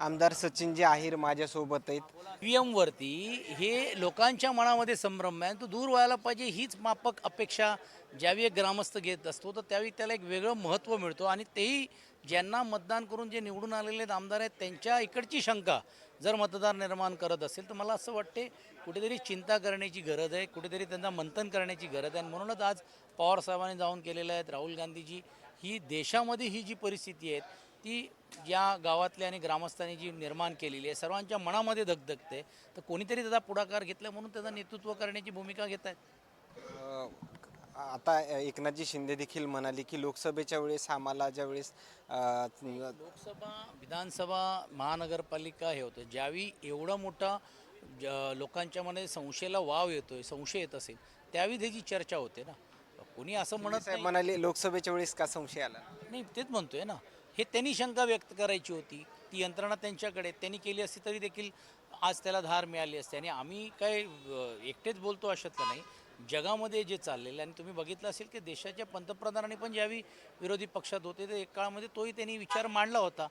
आमदार सचिनजी आहिर माझ्यासोबत आहेत. ईव्हीएम वरती हे लोकांच्या मनामध्ये संभ्रम आहे तो दूर व्हायला पाहिजे हीच मापक अपेक्षा ज्यावेळी एक ग्रामस्थ घेत असतो तर त्यावेळी त्याला एक वेगळं महत्त्व मिळतो. आणि तेही ज्यांना मतदान करून जे निवडून आलेले आहेत आमदार आहेत त्यांच्या इकडची शंका जर मतदार निर्माण करत असेल तर मला असं वाटते कुठेतरी चिंता करण्याची गरज आहे कुठेतरी त्यांना मंथन करण्याची गरज आहे. आणि म्हणूनच आज पवारसाहेबांनी जाऊन केलेलं आहेत राहुल गांधीजी. ही देशामध्ये ही जी परिस्थिती आहे ती या गावातल्या आणि ग्रामस्थांनी जी निर्माण केलेली आहे सर्वांच्या मनामध्ये धगधगते. तर कोणीतरी त्याचा पुढाकार घेतला म्हणून त्याचं नेतृत्व करण्याची भूमिका घेत आहेत आता एकनाथजी शिंदे देखील म्हणाले की लोकसभेच्या वेळेस आम्हाला ज्या वेळेस लोकसभा विधानसभा महानगरपालिका हे होतं. ज्यावेळी एवढा मोठा ज- लोकांच्या मध्ये संशयाला वाव येतोय संशय येत असेल त्यावेळी त्याची चर्चा होते ना. कोणी असं म्हणत म्हणाले लोकसभेच्या वेळेस का संशय आला? नाही तेच म्हणतोय ना. हे त्यांनी शंका व्यक्त करायची होती. ती यंत्रणा त्यांच्याकडे त्यांनी केली असती तरी देखील आज त्याला धार मिळाली असते. आणि आम्ही काय एकटेच बोलतो अशातलं नाही. जगामध्ये जे चाललेलं आहे आणि तुम्ही बघितलं असेल की देशाच्या पंतप्रधानांनी पण ज्यावेळी विरोधी पक्षात होते ते एक काळामध्ये तोही त्यांनी विचार मांडला होता.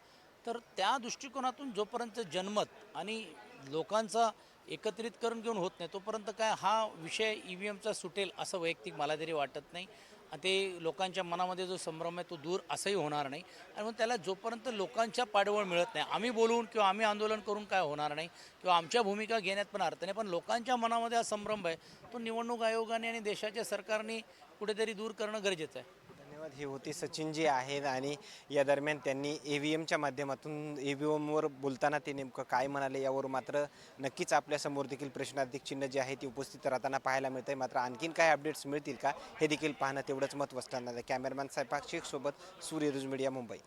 तर त्या दृष्टिकोनातून जोपर्यंत जनमत आणि लोकांचा एकत्रित करून घेऊन होत नाही तोपर्यंत काय हा विषय ई व्ही एमचा सुटेल असं वैयक्तिक मला तरी वाटत नाही. आणि ते लोकांच्या मनामध्ये जो संभ्रम आहे तो दूर असंही होणार नाही. आणि मग त्याला जोपर्यंत लोकांच्या पाठबळ मिळत नाही आम्ही बोलून किंवा आम्ही आंदोलन करून काय होणार नाही किंवा आमच्या भूमिका घेण्यात पण अर्थ नाही पण लोकांच्या मनामध्ये हा संभ्रम आहे तो निवडणूक आयोगाने आणि देशाच्या सरकारने कुठेतरी दूर करणं गरजेचं आहे. धन्यवाद. हे होते सचिनजी आहेत आणि या दरम्यान त्यांनी ए व्ही एमच्या माध्यमातून ए व्ही एमवर बोलताना ते नेमकं काय म्हणाले यावर मात्र नक्कीच आपल्यासमोर देखील प्रश्नार्थिक चिन्ह जे आहे ते उपस्थित राहताना पाहायला मिळतं आहे मात्र आणखीन काय अपडेट्स मिळतील का हे देखील पाहणं तेवढंच महत्त्व असणार नाही कॅमेरामॅन साहेब शेख सूर्य न्यूज मीडिया मुंबई.